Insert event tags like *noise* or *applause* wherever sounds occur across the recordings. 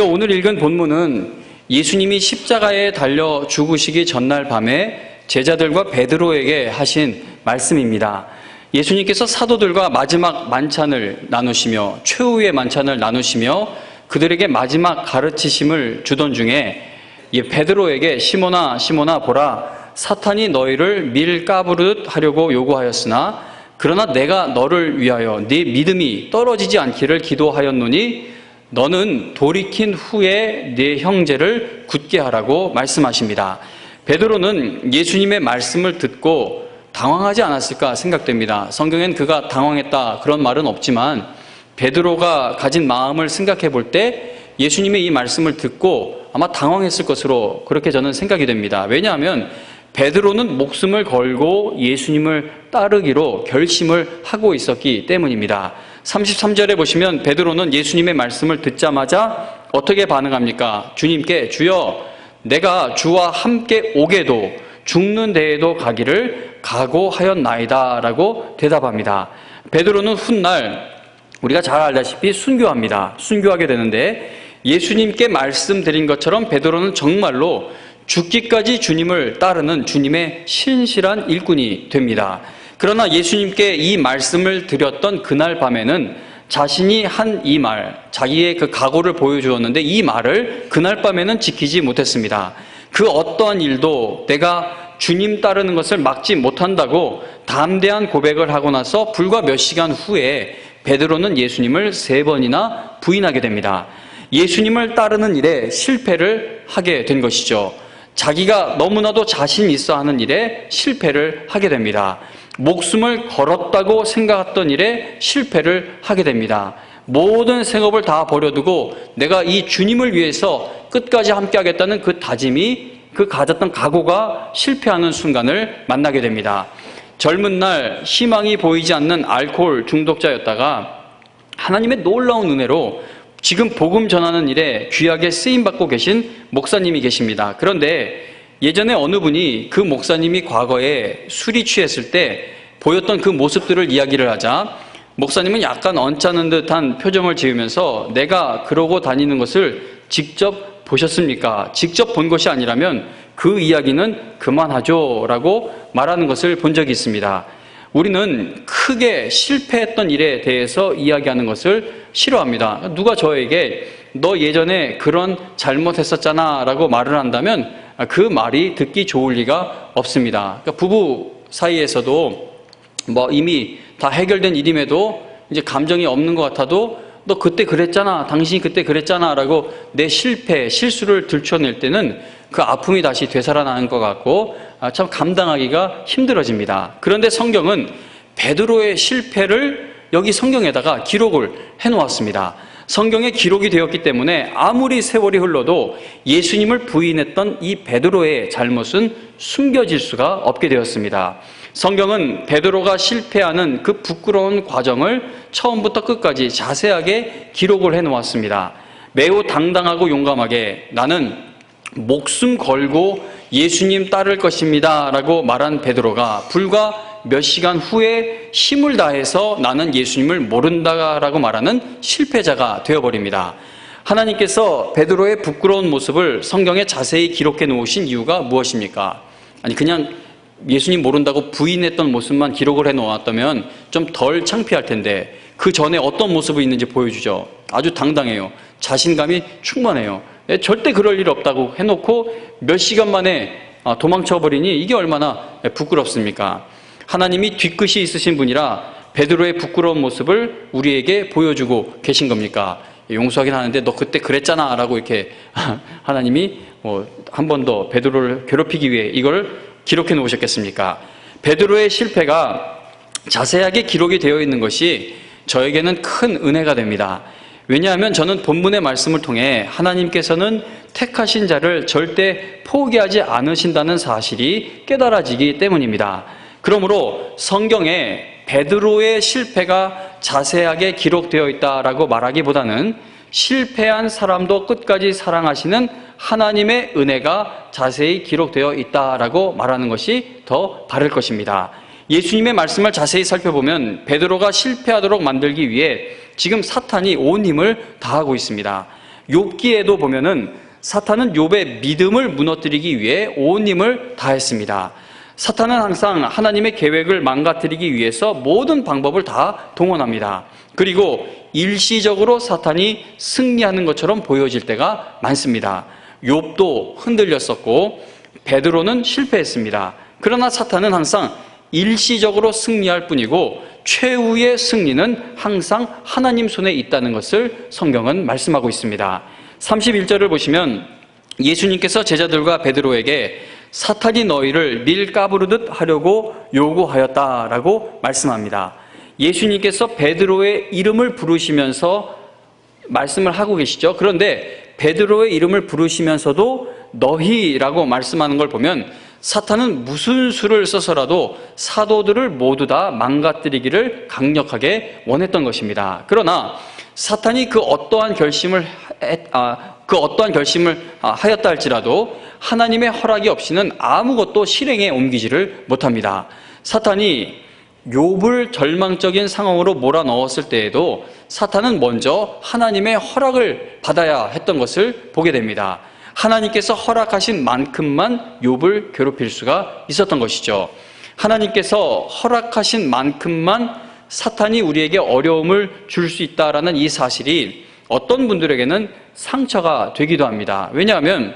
오늘 읽은 본문은 예수님이 십자가에 달려 죽으시기 전날 밤에 제자들과 베드로에게 하신 말씀입니다. 예수님께서 사도들과 마지막 만찬을 나누시며 최후의 만찬을 나누시며 그들에게 마지막 가르치심을 주던 중에 베드로에게 시모나 시모나 보라 사탄이 너희를 밀 까부릇 하려고 요구하였으나 그러나 내가 너를 위하여 네 믿음이 떨어지지 않기를 기도하였노니 너는 돌이킨 후에 네 형제를 굳게 하라고 말씀하십니다. 베드로는 예수님의 말씀을 듣고 당황하지 않았을까 생각됩니다. 성경엔 그가 당황했다 그런 말은 없지만 베드로가 가진 마음을 생각해 볼 때 예수님의 이 말씀을 듣고 아마 당황했을 것으로 그렇게 저는 생각이 됩니다. 왜냐하면 베드로는 목숨을 걸고 예수님을 따르기로 결심을 하고 있었기 때문입니다. 33절에 보시면 베드로는 예수님의 말씀을 듣자마자 어떻게 반응합니까? 주님께 주여 내가 주와 함께 오게도 죽는 데에도 가기를 각오하였나이다라고 대답합니다. 베드로는 훗날 우리가 잘 알다시피 순교합니다. 순교하게 되는데 예수님께 말씀드린 것처럼 베드로는 정말로 죽기까지 주님을 따르는 주님의 신실한 일꾼이 됩니다. 그러나 예수님께 이 말씀을 드렸던 그날 밤에는 자신이 한 이 말, 자기의 그 각오를 보여주었는데 이 말을 그날 밤에는 지키지 못했습니다. 그 어떠한 일도 내가 주님 따르는 것을 막지 못한다고 담대한 고백을 하고 나서 불과 몇 시간 후에 베드로는 예수님을 세 번이나 부인하게 됩니다. 예수님을 따르는 일에 실패를 하게 된 것이죠. 자기가 너무나도 자신 있어 하는 일에 실패를 하게 됩니다. 목숨을 걸었다고 생각했던 일에 실패를 하게 됩니다. 모든 생업을 다 버려두고 내가 이 주님을 위해서 끝까지 함께 하겠다는 그 다짐이 그 가졌던 각오가 실패하는 순간을 만나게 됩니다. 젊은 날 희망이 보이지 않는 알코올 중독자였다가 하나님의 놀라운 은혜로 지금 복음 전하는 일에 귀하게 쓰임 받고 계신 목사님이 계십니다. 그런데 예전에 어느 분이 그 목사님이 과거에 술이 취했을 때 보였던 그 모습들을 이야기를 하자 목사님은 약간 언짢은 듯한 표정을 지으면서 내가 그러고 다니는 것을 직접 보셨습니까? 직접 본 것이 아니라면 그 이야기는 그만하죠. 라고 말하는 것을 본 적이 있습니다. 우리는 크게 실패했던 일에 대해서 이야기하는 것을 싫어합니다. 누가 저에게 너 예전에 그런 잘못했었잖아 라고 말을 한다면 그 말이 듣기 좋을 리가 없습니다. 그러니까 부부 사이에서도 뭐 이미 다 해결된 일임에도 이제 감정이 없는 것 같아도 너 그때 그랬잖아. 당신이 그때 그랬잖아. 라고 내 실패, 실수를 들춰낼 때는 그 아픔이 다시 되살아나는 것 같고 아, 참 감당하기가 힘들어집니다. 그런데 성경은 베드로의 실패를 여기 성경에다가 기록을 해 놓았습니다. 성경에 기록이 되었기 때문에 아무리 세월이 흘러도 예수님을 부인했던 이 베드로의 잘못은 숨겨질 수가 없게 되었습니다. 성경은 베드로가 실패하는 그 부끄러운 과정을 처음부터 끝까지 자세하게 기록을 해 놓았습니다. 매우 당당하고 용감하게 나는 목숨 걸고 예수님 따를 것입니다. 라고 말한 베드로가 불과 몇 시간 후에 힘을 다해서 나는 예수님을 모른다라고 말하는 실패자가 되어버립니다. 하나님께서 베드로의 부끄러운 모습을 성경에 자세히 기록해 놓으신 이유가 무엇입니까? 아니 그냥 예수님 모른다고 부인했던 모습만 기록을 해 놓았다면 좀 덜 창피할 텐데 그 전에 어떤 모습이 있는지 보여주죠. 아주 당당해요. 자신감이 충만해요. 네, 절대 그럴 일 없다고 해놓고 몇 시간 만에 아, 도망쳐버리니 이게 얼마나 부끄럽습니까? 하나님이 뒤끝이 있으신 분이라 베드로의 부끄러운 모습을 우리에게 보여주고 계신 겁니까? 용서하긴 하는데 너 그때 그랬잖아 라고 이렇게 *laughs* 하나님이 뭐한번 더 베드로를 괴롭히기 위해 이걸 기록해 놓으셨겠습니까? 베드로의 실패가 자세하게 기록이 되어 있는 것이 저에게는 큰 은혜가 됩니다. 왜냐하면 저는 본문의 말씀을 통해 하나님께서는 택하신 자를 절대 포기하지 않으신다는 사실이 깨달아지기 때문입니다. 그러므로 성경에 베드로의 실패가 자세하게 기록되어 있다라고 말하기보다는 실패한 사람도 끝까지 사랑하시는 하나님의 은혜가 자세히 기록되어 있다라고 말하는 것이 더 바를 것입니다. 예수님의 말씀을 자세히 살펴보면 베드로가 실패하도록 만들기 위해 지금 사탄이 온 힘을 다하고 있습니다. 욥기에도 보면은 사탄은 욥의 믿음을 무너뜨리기 위해 온 힘을 다했습니다. 사탄은 항상 하나님의 계획을 망가뜨리기 위해서 모든 방법을 다 동원합니다. 그리고 일시적으로 사탄이 승리하는 것처럼 보여질 때가 많습니다. 욥도 흔들렸었고 베드로는 실패했습니다. 그러나 사탄은 항상 일시적으로 승리할 뿐이고 최후의 승리는 항상 하나님 손에 있다는 것을 성경은 말씀하고 있습니다. 31절을 보시면 예수님께서 제자들과 베드로에게 사탄이 너희를 밀 까부르듯 하려고 요구하였다라고 말씀합니다. 예수님께서 베드로의 이름을 부르시면서 말씀을 하고 계시죠. 그런데 베드로의 이름을 부르시면서도 너희라고 말씀하는 걸 보면 사탄은 무슨 수를 써서라도 사도들을 모두 다 망가뜨리기를 강력하게 원했던 것입니다. 그러나 사탄이 그 어떠한 결심을 했- 아, 그 어떠한 결심을 아, 하였다 할지라도 하나님의 허락이 없이는 아무것도 실행에 옮기지를 못합니다. 사탄이 욥을 절망적인 상황으로 몰아넣었을 때에도 사탄은 먼저 하나님의 허락을 받아야 했던 것을 보게 됩니다. 하나님께서 허락하신 만큼만 욥을 괴롭힐 수가 있었던 것이죠. 하나님께서 허락하신 만큼만 사탄이 우리에게 어려움을 줄 수 있다라는 이 사실이 어떤 분들에게는 상처가 되기도 합니다. 왜냐하면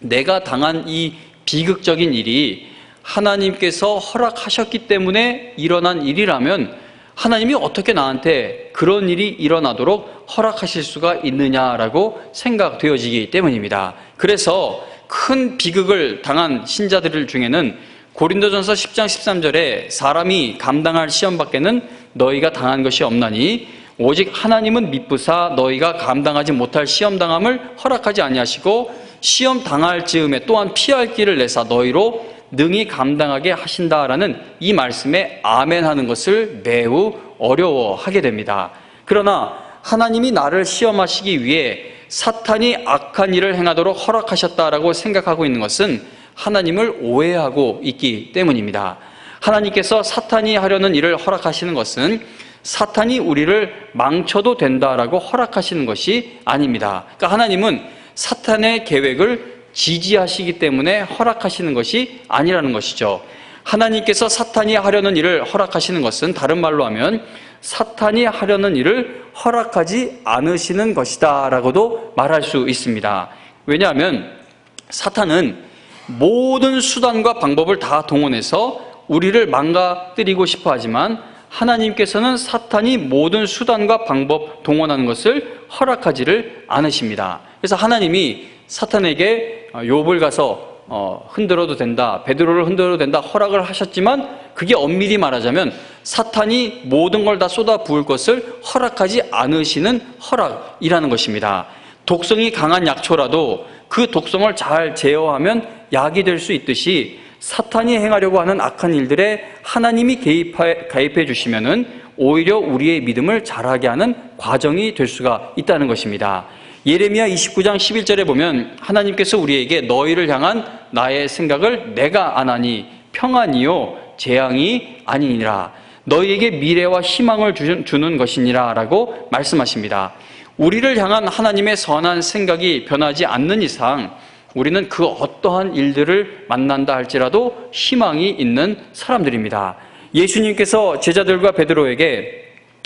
내가 당한 이 비극적인 일이 하나님께서 허락하셨기 때문에 일어난 일이라면 하나님이 어떻게 나한테 그런 일이 일어나도록 허락하실 수가 있느냐라고 생각되어지기 때문입니다. 그래서 큰 비극을 당한 신자들 중에는 고린도전서 10장 13절에 사람이 감당할 시험 밖에는 너희가 당한 것이 없나니 오직 하나님은 미쁘사 너희가 감당하지 못할 시험 당함을 허락하지 아니하시고 시험 당할 즈음에 또한 피할 길을 내사 너희로 능히 감당하게 하신다라는 이 말씀에 아멘 하는 것을 매우 어려워하게 됩니다. 그러나 하나님이 나를 시험하시기 위해 사탄이 악한 일을 행하도록 허락하셨다라고 생각하고 있는 것은 하나님을 오해하고 있기 때문입니다. 하나님께서 사탄이 하려는 일을 허락하시는 것은 사탄이 우리를 망쳐도 된다라고 허락하시는 것이 아닙니다. 그러니까 하나님은 사탄의 계획을 지지하시기 때문에 허락하시는 것이 아니라는 것이죠. 하나님께서 사탄이 하려는 일을 허락하시는 것은 다른 말로 하면 사탄이 하려는 일을 허락하지 않으시는 것이다 라고도 말할 수 있습니다. 왜냐하면 사탄은 모든 수단과 방법을 다 동원해서 우리를 망가뜨리고 싶어 하지만 하나님께서는 사탄이 모든 수단과 방법 동원하는 것을 허락하지를 않으십니다. 그래서 하나님이 사탄에게 욥을 가서 어, 흔들어도 된다, 베드로를 흔들어도 된다 허락을 하셨지만 그게 엄밀히 말하자면 사탄이 모든 걸 다 쏟아 부을 것을 허락하지 않으시는 허락이라는 것입니다. 독성이 강한 약초라도 그 독성을 잘 제어하면 약이 될 수 있듯이 사탄이 행하려고 하는 악한 일들에 하나님이 개입해, 가입해 주시면은 오히려 우리의 믿음을 자라게 하는 과정이 될 수가 있다는 것입니다. 예레미야 29장 11절에 보면 하나님께서 우리에게 너희를 향한 나의 생각을 내가 아나니 평안이요 재앙이 아니니라 너희에게 미래와 희망을 주는 것이니라라고 말씀하십니다. 우리를 향한 하나님의 선한 생각이 변하지 않는 이상 우리는 그 어떠한 일들을 만난다 할지라도 희망이 있는 사람들입니다. 예수님께서 제자들과 베드로에게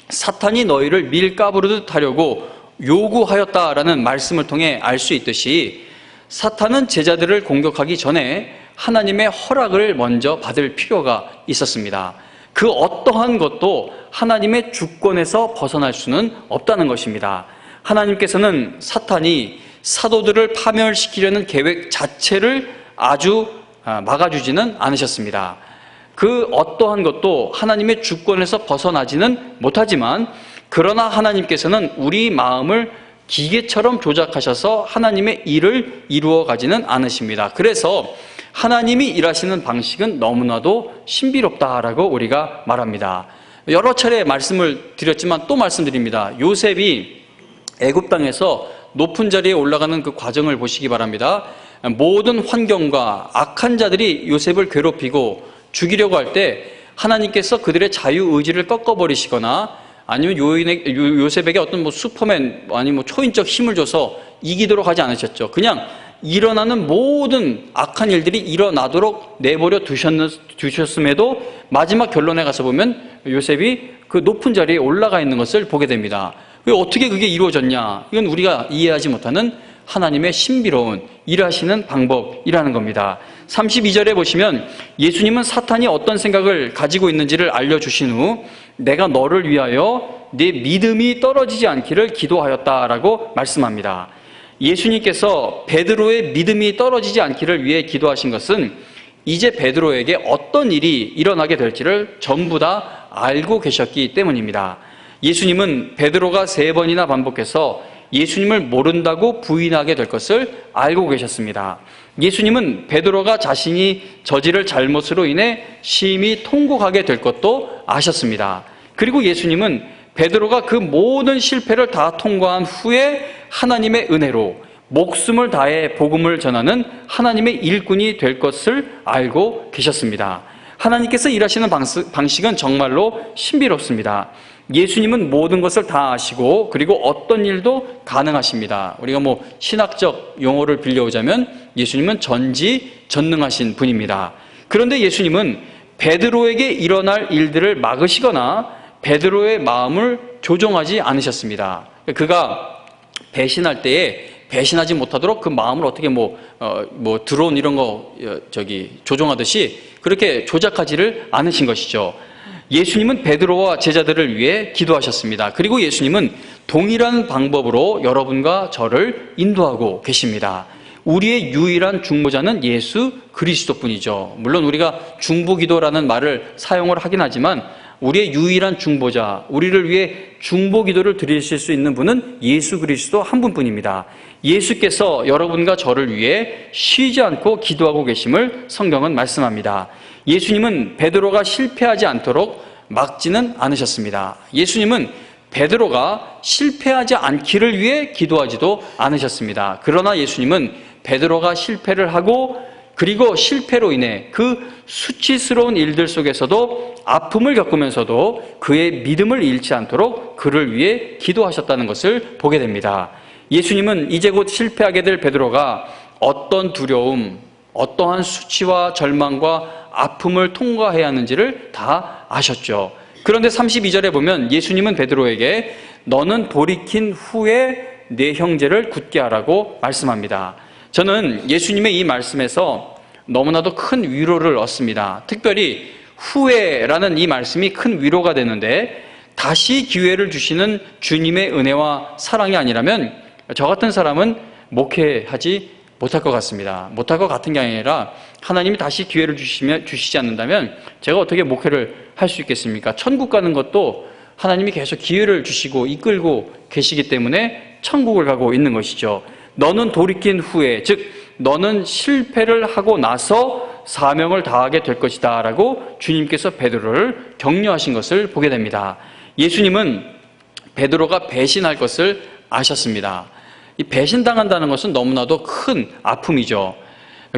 사탄이 너희를 밀가부르듯 하려고 요구하였다라는 말씀을 통해 알 수 있듯이 사탄은 제자들을 공격하기 전에 하나님의 허락을 먼저 받을 필요가 있었습니다. 그 어떠한 것도 하나님의 주권에서 벗어날 수는 없다는 것입니다. 하나님께서는 사탄이 사도들을 파멸시키려는 계획 자체를 아주 막아주지는 않으셨습니다. 그 어떠한 것도 하나님의 주권에서 벗어나지는 못하지만 그러나 하나님께서는 우리 마음을 기계처럼 조작하셔서 하나님의 일을 이루어 가지는 않으십니다. 그래서 하나님이 일하시는 방식은 너무나도 신비롭다라고 우리가 말합니다. 여러 차례 말씀을 드렸지만 또 말씀드립니다. 요셉이 애굽 땅에서 높은 자리에 올라가는 그 과정을 보시기 바랍니다. 모든 환경과 악한 자들이 요셉을 괴롭히고 죽이려고 할 때 하나님께서 그들의 자유 의지를 꺾어버리시거나 아니면 요인의, 요- 요셉에게 어떤 뭐 슈퍼맨 아니면 뭐 초인적 힘을 줘서 이기도록 하지 않으셨죠. 그냥 일어나는 모든 악한 일들이 일어나도록 내버려 두셨, 두셨음에도 마지막 결론에 가서 보면 요셉이 그 높은 자리에 올라가 있는 것을 보게 됩니다. 왜 어떻게 그게 이루어졌냐? 이건 우리가 이해하지 못하는 하나님의 신비로운 일하시는 방법이라는 겁니다. 32절에 보시면 예수님은 사탄이 어떤 생각을 가지고 있는지를 알려주신 후 내가 너를 위하여 내 믿음이 떨어지지 않기를 기도하였다라고 말씀합니다. 예수님께서 베드로의 믿음이 떨어지지 않기를 위해 기도하신 것은 이제 베드로에게 어떤 일이 일어나게 될지를 전부 다 알고 계셨기 때문입니다. 예수님은 베드로가 세 번이나 반복해서 예수님을 모른다고 부인하게 될 것을 알고 계셨습니다. 예수님은 베드로가 자신이 저지를 잘못으로 인해 심히 통곡하게 될 것도 아셨습니다. 그리고 예수님은 베드로가 그 모든 실패를 다 통과한 후에 하나님의 은혜로 목숨을 다해 복음을 전하는 하나님의 일꾼이 될 것을 알고 계셨습니다. 하나님께서 일하시는 방식은 정말로 신비롭습니다. 예수님은 모든 것을 다 아시고 그리고 어떤 일도 가능하십니다. 우리가 뭐 신학적 용어를 빌려오자면 예수님은 전지 전능하신 분입니다. 그런데 예수님은 베드로에게 일어날 일들을 막으시거나 베드로의 마음을 조종하지 않으셨습니다. 그가 배신할 때에 배신하지 못하도록 그 마음을 어떻게 뭐, 어, 뭐 드론 이런 거 어, 저기 조종하듯이 그렇게 조작하지를 않으신 것이죠. 예수님은 베드로와 제자들을 위해 기도하셨습니다. 그리고 예수님은 동일한 방법으로 여러분과 저를 인도하고 계십니다. 우리의 유일한 중보자는 예수 그리스도뿐이죠. 물론 우리가 중보기도라는 말을 사용을 하긴 하지만 우리의 유일한 중보자, 우리를 위해 중보기도를 드리실 수 있는 분은 예수 그리스도 한 분뿐입니다. 예수께서 여러분과 저를 위해 쉬지 않고 기도하고 계심을 성경은 말씀합니다. 예수님은 베드로가 실패하지 않도록 막지는 않으셨습니다. 예수님은 베드로가 실패하지 않기를 위해 기도하지도 않으셨습니다. 그러나 예수님은 베드로가 실패를 하고 그리고 실패로 인해 그 수치스러운 일들 속에서도 아픔을 겪으면서도 그의 믿음을 잃지 않도록 그를 위해 기도하셨다는 것을 보게 됩니다. 예수님은 이제 곧 실패하게 될 베드로가 어떤 두려움, 어떠한 수치와 절망과 아픔을 통과해야 하는지를 다 아셨죠. 그런데 32절에 보면 예수님은 베드로에게 너는 돌이킨 후에 내 형제를 굳게 하라고 말씀합니다. 저는 예수님의 이 말씀에서 너무나도 큰 위로를 얻습니다. 특별히 후회라는 이 말씀이 큰 위로가 되는데 다시 기회를 주시는 주님의 은혜와 사랑이 아니라면 저 같은 사람은 목회하지 못할 것 같습니다. 못할 것 같은 게 아니라 하나님이 다시 기회를 주시면, 주시지 않는다면 제가 어떻게 목회를 할 수 있겠습니까? 천국 가는 것도 하나님이 계속 기회를 주시고 이끌고 계시기 때문에 천국을 가고 있는 것이죠. 너는 돌이킨 후에, 즉, 너는 실패를 하고 나서 사명을 다하게 될 것이다. 라고 주님께서 베드로를 격려하신 것을 보게 됩니다. 예수님은 베드로가 배신할 것을 아셨습니다. 이 배신당한다는 것은 너무나도 큰 아픔이죠.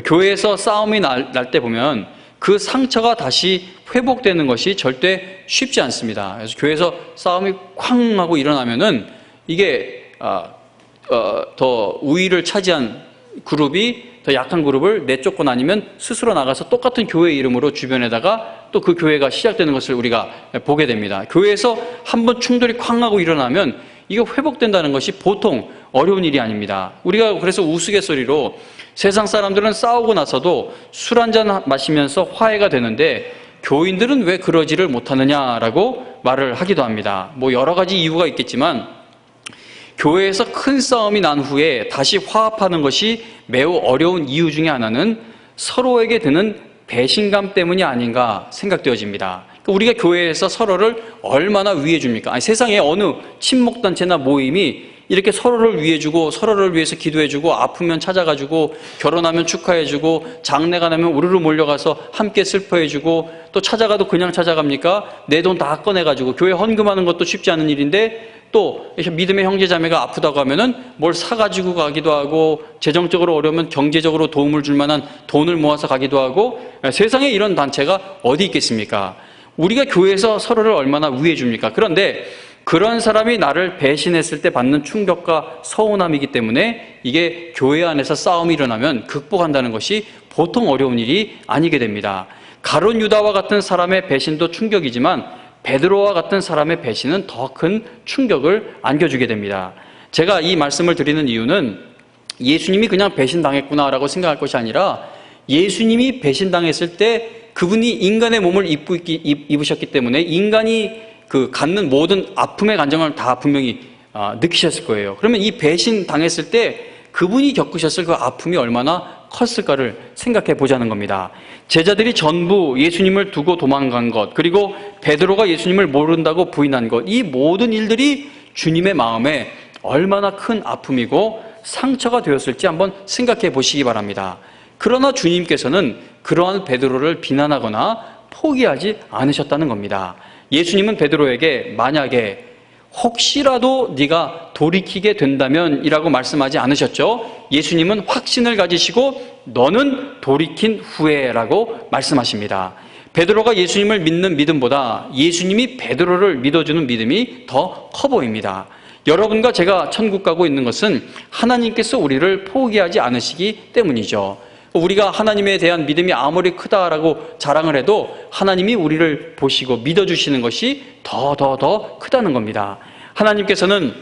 교회에서 싸움이 날 때 보면 그 상처가 다시 회복되는 것이 절대 쉽지 않습니다. 그래서 교회에서 싸움이 쾅 하고 일어나면은 이게 어, 어, 더 우위를 차지한 그룹이 더 약한 그룹을 내쫓고 나니면 스스로 나가서 똑같은 교회 이름으로 주변에다가 또 그 교회가 시작되는 것을 우리가 보게 됩니다. 교회에서 한 번 충돌이 쾅 하고 일어나면 이거 회복된다는 것이 보통 어려운 일이 아닙니다. 우리가 그래서 우스갯소리로 세상 사람들은 싸우고 나서도 술 한잔 마시면서 화해가 되는데 교인들은 왜 그러지를 못하느냐라고 말을 하기도 합니다. 뭐 여러 가지 이유가 있겠지만 교회에서 큰 싸움이 난 후에 다시 화합하는 것이 매우 어려운 이유 중에 하나는 서로에게 드는 배신감 때문이 아닌가 생각되어집니다. 그러니까 우리가 교회에서 서로를 얼마나 위해 줍니까? 아니, 세상에 어느 친목단체나 모임이 이렇게 서로를 위해주고 서로를 위해서 기도해주고 아프면 찾아가지고 결혼하면 축하해주고 장례가 나면 우르르 몰려가서 함께 슬퍼해주고 또 찾아가도 그냥 찾아갑니까? 내 돈 다 꺼내가지고 교회 헌금하는 것도 쉽지 않은 일인데 또 믿음의 형제 자매가 아프다고 하면은 뭘 사가지고 가기도 하고 재정적으로 어려우면 경제적으로 도움을 줄 만한 돈을 모아서 가기도 하고 세상에 이런 단체가 어디 있겠습니까? 우리가 교회에서 서로를 얼마나 위해 줍니까? 그런데 그런 사람이 나를 배신했을 때 받는 충격과 서운함이기 때문에 이게 교회 안에서 싸움이 일어나면 극복한다는 것이 보통 어려운 일이 아니게 됩니다. 가론 유다와 같은 사람의 배신도 충격이지만 베드로와 같은 사람의 배신은 더 큰 충격을 안겨주게 됩니다. 제가 이 말씀을 드리는 이유는 예수님이 그냥 배신당했구나라고 생각할 것이 아니라 예수님이 배신당했을 때 그분이 인간의 몸을 입으셨기 때문에 인간이 그 갖는 모든 아픔의 감정을 다 분명히 아, 느끼셨을 거예요. 그러면 이 배신 당했을 때 그분이 겪으셨을 그 아픔이 얼마나 컸을까를 생각해 보자는 겁니다. 제자들이 전부 예수님을 두고 도망간 것, 그리고 베드로가 예수님을 모른다고 부인한 것, 이 모든 일들이 주님의 마음에 얼마나 큰 아픔이고 상처가 되었을지 한번 생각해 보시기 바랍니다. 그러나 주님께서는 그러한 베드로를 비난하거나 포기하지 않으셨다는 겁니다. 예수님은 베드로에게 만약에 혹시라도 네가 돌이키게 된다면이라고 말씀하지 않으셨죠. 예수님은 확신을 가지시고 너는 돌이킨 후에라고 말씀하십니다. 베드로가 예수님을 믿는 믿음보다 예수님이 베드로를 믿어주는 믿음이 더 커 보입니다. 여러분과 제가 천국 가고 있는 것은 하나님께서 우리를 포기하지 않으시기 때문이죠. 우리가 하나님에 대한 믿음이 아무리 크다라고 자랑을 해도 하나님이 우리를 보시고 믿어주시는 것이 더 더 더 크다는 겁니다. 하나님께서는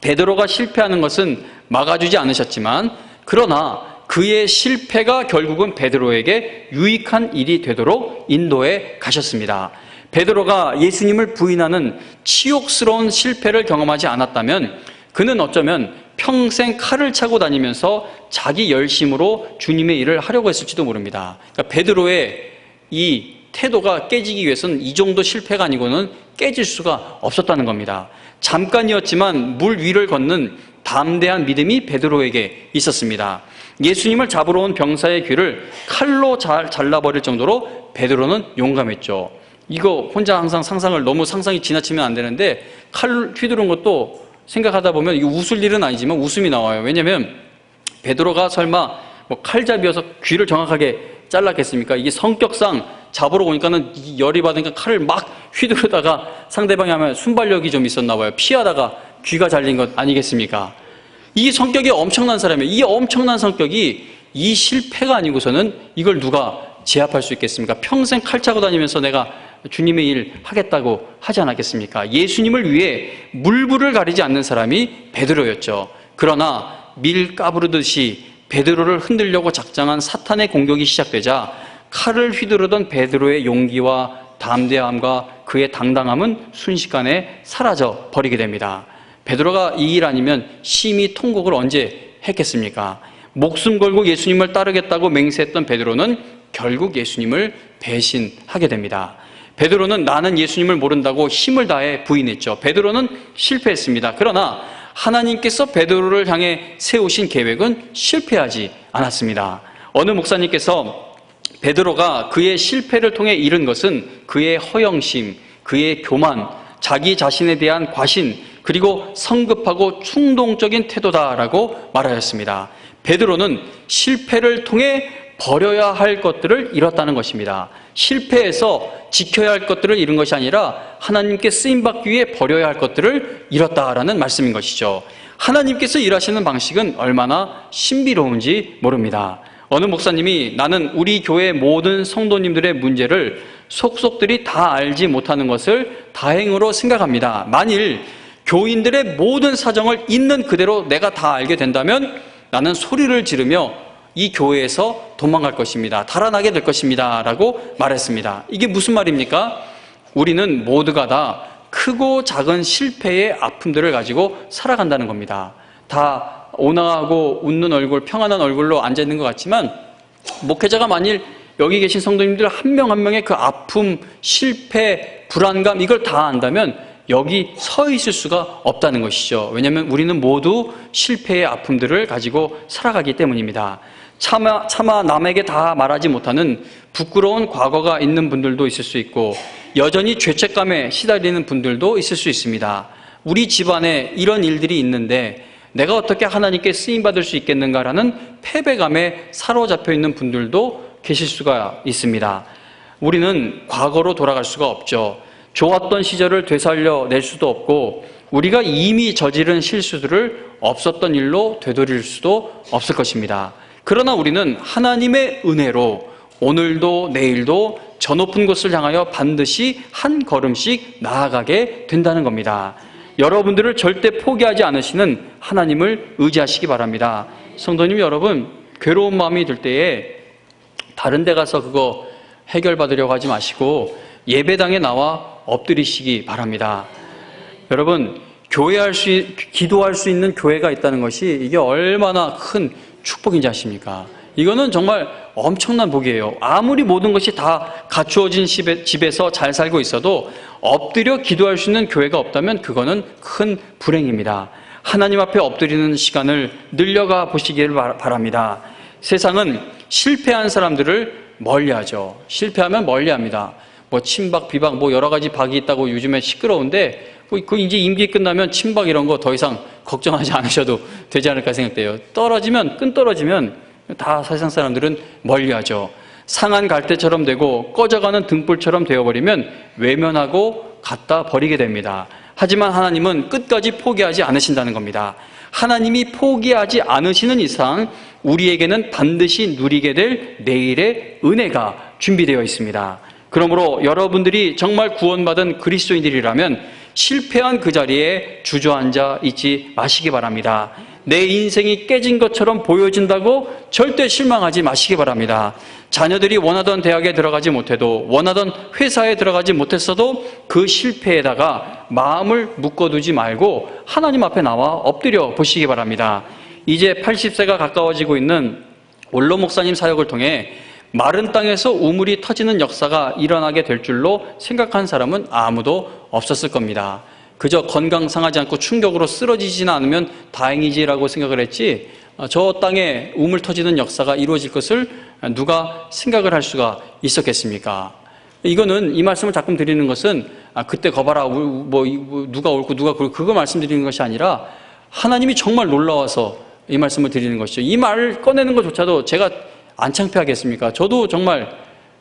베드로가 실패하는 것은 막아주지 않으셨지만 그러나 그의 실패가 결국은 베드로에게 유익한 일이 되도록 인도해 가셨습니다. 베드로가 예수님을 부인하는 치욕스러운 실패를 경험하지 않았다면 그는 어쩌면 평생 칼을 차고 다니면서 자기 열심으로 주님의 일을 하려고 했을지도 모릅니다. 그러니까 베드로의 이 태도가 깨지기 위해서는 이 정도 실패가 아니고는 깨질 수가 없었다는 겁니다. 잠깐이었지만 물 위를 걷는 담대한 믿음이 베드로에게 있었습니다. 예수님을 잡으러 온 병사의 귀를 칼로 잘, 잘라버릴 정도로 베드로는 용감했죠. 이거 혼자 항상 상상을 너무 상상이 지나치면 안 되는데 칼 휘두른 것도 생각하다 보면 이거 웃을 일은 아니지만 웃음이 나와요. 왜냐하면 베드로가 설마 뭐 칼잡이여서 귀를 정확하게 잘랐겠습니까? 이게 성격상 잡으러 오니까는 이 열이 받으니까 칼을 막 휘두르다가 상대방이 하면 순발력이 좀 있었나 봐요. 피하다가 귀가 잘린 것 아니겠습니까? 이 성격이 엄청난 사람이에요. 이 엄청난 성격이 이 실패가 아니고서는 이걸 누가 제압할 수 있겠습니까? 평생 칼 차고 다니면서 내가 주님의 일 하겠다고 하지 않았겠습니까? 예수님을 위해 물불을 가리지 않는 사람이 베드로였죠. 그러나 밀 까부르듯이 베드로를 흔들려고 작정한 사탄의 공격이 시작되자 칼을 휘두르던 베드로의 용기와 담대함과 그의 당당함은 순식간에 사라져 버리게 됩니다. 베드로가 이 일 아니면 심히 통곡을 언제 했겠습니까? 목숨 걸고 예수님을 따르겠다고 맹세했던 베드로는 결국 예수님을 배신하게 됩니다. 베드로는 나는 예수님을 모른다고 힘을 다해 부인했죠. 베드로는 실패했습니다. 그러나 하나님께서 베드로를 향해 세우신 계획은 실패하지 않았습니다. 어느 목사님께서 베드로가 그의 실패를 통해 잃은 것은 그의 허영심, 그의 교만, 자기 자신에 대한 과신, 그리고 성급하고 충동적인 태도다라고 말하였습니다. 베드로는 실패를 통해 버려야 할 것들을 잃었다는 것입니다. 실패해서 지켜야 할 것들을 잃은 것이 아니라 하나님께 쓰임받기 위해 버려야 할 것들을 잃었다라는 말씀인 것이죠. 하나님께서 일하시는 방식은 얼마나 신비로운지 모릅니다. 어느 목사님이 나는 우리 교회 모든 성도님들의 문제를 속속들이 다 알지 못하는 것을 다행으로 생각합니다. 만일 교인들의 모든 사정을 있는 그대로 내가 다 알게 된다면 나는 소리를 지르며 이 교회에서 도망갈 것입니다. 달아나게 될 것입니다. 라고 말했습니다. 이게 무슨 말입니까? 우리는 모두가 다 크고 작은 실패의 아픔들을 가지고 살아간다는 겁니다. 다 온화하고 웃는 얼굴, 평안한 얼굴로 앉아 있는 것 같지만 목회자가 만일 여기 계신 성도님들 한 명한 명의 그 아픔, 실패, 불안감 이걸 다 안다면 여기 서 있을 수가 없다는 것이죠. 왜냐하면 우리는 모두 실패의 아픔들을 가지고 살아가기 때문입니다. 차마, 차마 남에게 다 말하지 못하는 부끄러운 과거가 있는 분들도 있을 수 있고 여전히 죄책감에 시달리는 분들도 있을 수 있습니다. 우리 집안에 이런 일들이 있는데 내가 어떻게 하나님께 쓰임받을 수 있겠는가라는 패배감에 사로잡혀 있는 분들도 계실 수가 있습니다. 우리는 과거로 돌아갈 수가 없죠. 좋았던 시절을 되살려 낼 수도 없고 우리가 이미 저지른 실수들을 없었던 일로 되돌릴 수도 없을 것입니다. 그러나 우리는 하나님의 은혜로 오늘도 내일도 저 높은 곳을 향하여 반드시 한 걸음씩 나아가게 된다는 겁니다. 여러분들을 절대 포기하지 않으시는 하나님을 의지하시기 바랍니다. 성도님 여러분, 괴로운 마음이 들 때에 다른 데 가서 그거 해결받으려고 하지 마시고 예배당에 나와 엎드리시기 바랍니다. 여러분, 교회할 수, 기도할 수 있는 교회가 있다는 것이 이게 얼마나 큰 축복인지 아십니까? 이거는 정말 엄청난 복이에요. 아무리 모든 것이 다 갖추어진 집에, 집에서 잘 살고 있어도 엎드려 기도할 수 있는 교회가 없다면 그거는 큰 불행입니다. 하나님 앞에 엎드리는 시간을 늘려가 보시기를 바랍니다. 세상은 실패한 사람들을 멀리하죠. 실패하면 멀리합니다. 뭐 친박, 비박, 뭐 여러 가지 박이 있다고 요즘에 시끄러운데 그, 그 이제 임기 끝나면 친박 이런 거 더 이상 걱정하지 않으셔도 되지 않을까 생각돼요. 떨어지면 끈 떨어지면 다 세상 사람들은 멀리 하죠. 상한 갈대처럼 되고 꺼져가는 등불처럼 되어버리면 외면하고 갖다 버리게 됩니다. 하지만 하나님은 끝까지 포기하지 않으신다는 겁니다. 하나님이 포기하지 않으시는 이상 우리에게는 반드시 누리게 될 내일의 은혜가 준비되어 있습니다. 그러므로 여러분들이 정말 구원받은 그리스도인들이라면 실패한 그 자리에 주저앉아 있지 마시기 바랍니다. 내 인생이 깨진 것처럼 보여진다고 절대 실망하지 마시기 바랍니다. 자녀들이 원하던 대학에 들어가지 못해도 원하던 회사에 들어가지 못했어도 그 실패에다가 마음을 묶어두지 말고 하나님 앞에 나와 엎드려 보시기 바랍니다. 이제 80세가 가까워지고 있는 원로 목사님 사역을 통해 마른 땅에서 우물이 터지는 역사가 일어나게 될 줄로 생각한 사람은 아무도 없었을 겁니다. 그저 건강 상하지 않고 충격으로 쓰러지지는 않으면 다행이지라고 생각을 했지 어, 저 땅에 우물 터지는 역사가 이루어질 것을 누가 생각을 할 수가 있었겠습니까? 이거는 이 말씀을 자꾸 드리는 것은 아, 그때 거봐라 뭐, 뭐 누가 옳고 누가 그르고 그거 말씀드리는 것이 아니라 하나님이 정말 놀라워서 이 말씀을 드리는 것이죠. 이 말을 꺼내는 것조차도 제가 안 창피하겠습니까? 저도 정말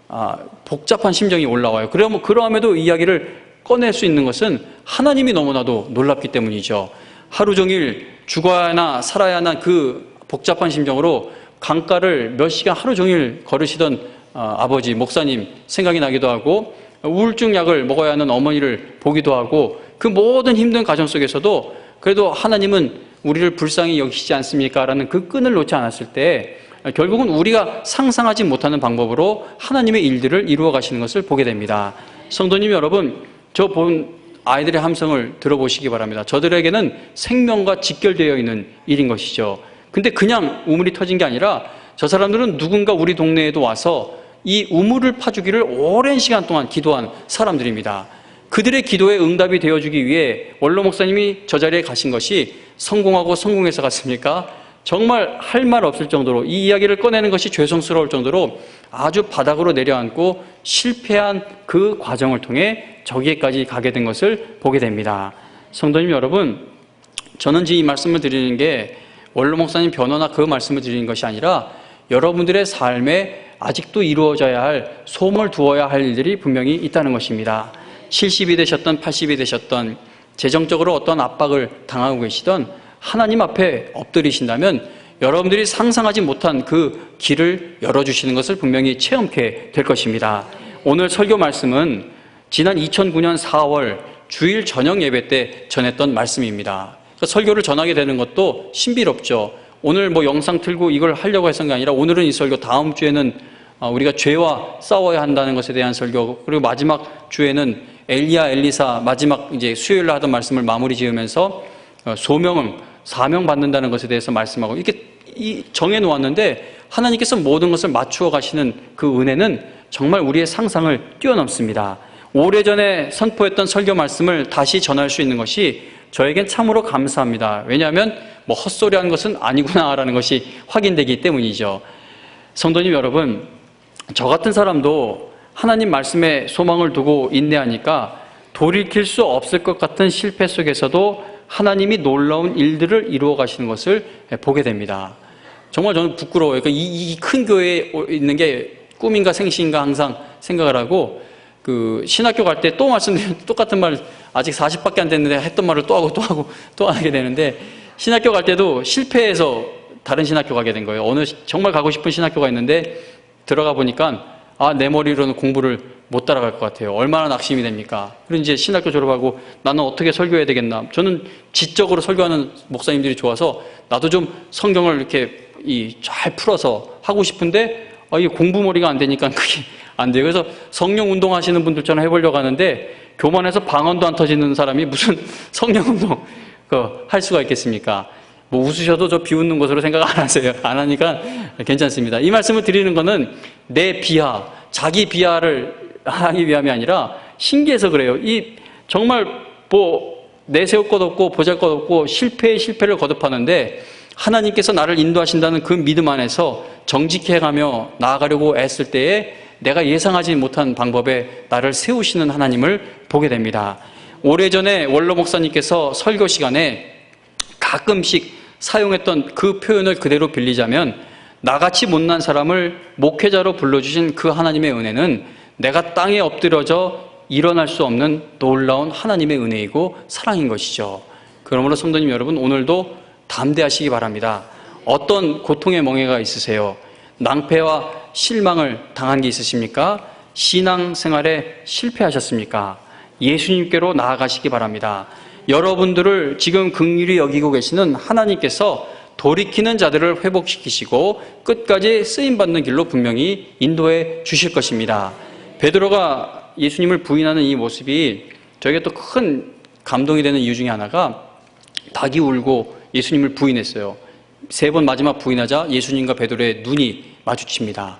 아, 복잡한 심정이 올라와요. 그러면 그러함에도 이야기를 꺼낼 수 있는 것은 하나님이 너무나도 놀랍기 때문이죠. 하루 종일 죽어야 하나 살아야 하나 그 복잡한 심정으로 강가를 몇 시간 하루 종일 걸으시던 어, 아버지 목사님 생각이 나기도 하고 우울증 약을 먹어야 하는 어머니를 보기도 하고 그 모든 힘든 가정 속에서도 그래도 하나님은 우리를 불쌍히 여기시지 않습니까? 라는 그 끈을 놓지 않았을 때 결국은 우리가 상상하지 못하는 방법으로 하나님의 일들을 이루어 가시는 것을 보게 됩니다. 성도님 여러분, 저 본 아이들의 함성을 들어보시기 바랍니다. 저들에게는 생명과 직결되어 있는 일인 것이죠. 근데 그냥 우물이 터진 게 아니라 저 사람들은 누군가 우리 동네에도 와서 이 우물을 파주기를 오랜 시간 동안 기도한 사람들입니다. 그들의 기도에 응답이 되어주기 위해 원로 목사님이 저 자리에 가신 것이 성공하고 성공해서 갔습니까? 정말 할 말 없을 정도로 이 이야기를 꺼내는 것이 죄송스러울 정도로 아주 바닥으로 내려앉고 실패한 그 과정을 통해 저기에까지 가게 된 것을 보게 됩니다. 성도님 여러분, 저는 이 말씀을 드리는 게 원로 목사님 변호나 그 말씀을 드리는 것이 아니라 여러분들의 삶에 아직도 이루어져야 할 소음을 두어야 할 일들이 분명히 있다는 것입니다. 70이 되셨던 80이 되셨던 재정적으로 어떤 압박을 당하고 계시던 하나님 앞에 엎드리신다면 여러분들이 상상하지 못한 그 길을 열어주시는 것을 분명히 체험케 될 것입니다. 오늘 설교 말씀은 지난 2009년 4월 주일 저녁 예배 때 전했던 말씀입니다. 그러니까 설교를 전하게 되는 것도 신비롭죠. 오늘 뭐 영상 틀고 이걸 하려고 해서 게 아니라 오늘은 이 설교, 다음 주에는 어, 우리가 죄와 싸워야 한다는 것에 대한 설교, 그리고 마지막 주에는 엘리야, 엘리사 마지막 이제 수요일날 하던 말씀을 마무리 지으면서 어, 소명을 사명 받는다는 것에 대해서 말씀하고 이렇게 정해 놓았는데 하나님께서 모든 것을 맞추어 가시는 그 은혜는 정말 우리의 상상을 뛰어넘습니다. 오래전에 선포했던 설교 말씀을 다시 전할 수 있는 것이 저에겐 참으로 감사합니다. 왜냐하면 뭐 헛소리 하는 것은 아니구나라는 것이 확인되기 때문이죠. 성도님 여러분, 저 같은 사람도 하나님 말씀에 소망을 두고 인내하니까 돌이킬 수 없을 것 같은 실패 속에서도 하나님이 놀라운 일들을 이루어 가시는 것을 보게 됩니다. 정말 저는 부끄러워요. 그러니까 이큰 교회에 있는 게 꿈인가 생신인가 항상 생각을 하고 그그 신학교 갈 때 또 말씀드린 *laughs* 똑같은 말 아직 40밖에 안 됐는데 했던 말을 또 하고 또 하고 또 하게 되는데 신학교 갈 때도 실패해서 다른 신학교 가게 된 거예요. 어느 시- 정말 가고 싶은 신학교가 있는데 들어가 보니까 아, 내 머리로는 공부를 못 따라갈 것 같아요. 얼마나 낙심이 됩니까? 그리고 이제 신학교 졸업하고 나는 어떻게 설교해야 되겠나? 저는 지적으로 설교하는 목사님들이 좋아서 나도 좀 성경을 이렇게 이 잘 풀어서 하고 싶은데 아, 이게 공부 머리가 안 되니까 *laughs* 그게 안 돼요. 그래서 성령 운동 하시는 분들처럼 해보려고 하는데 교만해서 방언도 안 터지는 사람이 무슨 *laughs* 성령 운동 그할 수가 있겠습니까? 뭐 웃으셔도 저 비웃는 것으로 생각 안 하세요. 안 하니까 괜찮습니다. 이 말씀을 드리는 거는 내 비하, 자기 비하를 하기 위함이 아니라 신기해서 그래요. 이 정말 뭐 내세울 것 없고 보잘 것 없고 실패에 실패를 거듭하는데 하나님께서 나를 인도하신다는 그 믿음 안에서 정직해 가며 나아가려고 애쓸 때에 내가 예상하지 못한 방법에 나를 세우시는 하나님을 보게 됩니다. 오래전에 원로 목사님께서 설교 시간에 가끔씩 사용했던 그 표현을 그대로 빌리자면 나같이 못난 사람을 목회자로 불러주신 그 하나님의 은혜는 내가 땅에 엎드려져 일어날 수 없는 놀라운 하나님의 은혜이고 사랑인 것이죠. 그러므로 성도님 여러분 오늘도 담대하시기 바랍니다. 어떤 고통의 멍해가 있으세요? 낭패와 실망을 당한 게 있으십니까? 신앙 생활에 실패하셨습니까? 예수님께로 나아가시기 바랍니다. 여러분들을 지금 긍휼히 여기고 계시는 하나님께서 돌이키는 자들을 회복시키시고 끝까지 쓰임 받는 길로 분명히 인도해 주실 것입니다. 베드로가 예수님을 부인하는 이 모습이 저에게 또 큰 감동이 되는 이유 중에 하나가 닭이 울고 예수님을 부인했어요. 세 번 마지막 부인하자 예수님과 베드로의 눈이 마주칩니다.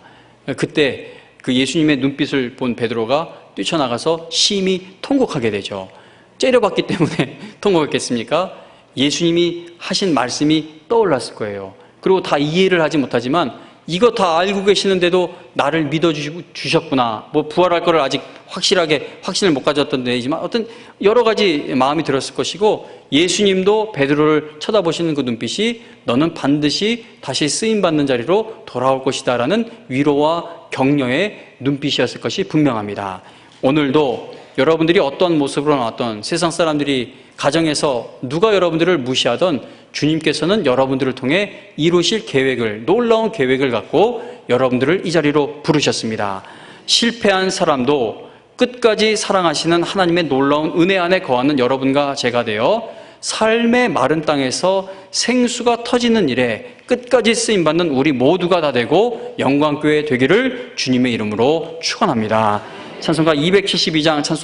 그때 그 예수님의 눈빛을 본 베드로가 뛰쳐나가서 심히 통곡하게 되죠. 째려봤기 때문에 *laughs* 통곡했겠습니까? 예수님이 하신 말씀이 떠올랐을 거예요. 그리고 다 이해를 하지 못하지만 이거 다 알고 계시는데도 나를 믿어주셨구나. 뭐 부활할 거를 아직 확실하게 확신을 못 가졌던 데이지만 어떤 여러 가지 마음이 들었을 것이고 예수님도 베드로를 쳐다보시는 그 눈빛이 너는 반드시 다시 쓰임 받는 자리로 돌아올 것이다라는 위로와 격려의 눈빛이었을 것이 분명합니다. 오늘도 여러분들이 어떤 모습으로 나왔던 세상 사람들이 가정에서 누가 여러분들을 무시하던 주님께서는 여러분들을 통해 이루실 계획을 놀라운 계획을 갖고 여러분들을 이 자리로 부르셨습니다. 실패한 사람도 끝까지 사랑하시는 하나님의 놀라운 은혜 안에 거하는 여러분과 제가 되어 삶의 마른 땅에서 생수가 터지는 일에 끝까지 쓰임 받는 우리 모두가 다 되고 영광교회 되기를 주님의 이름으로 축원합니다. 찬송가 272장 찬송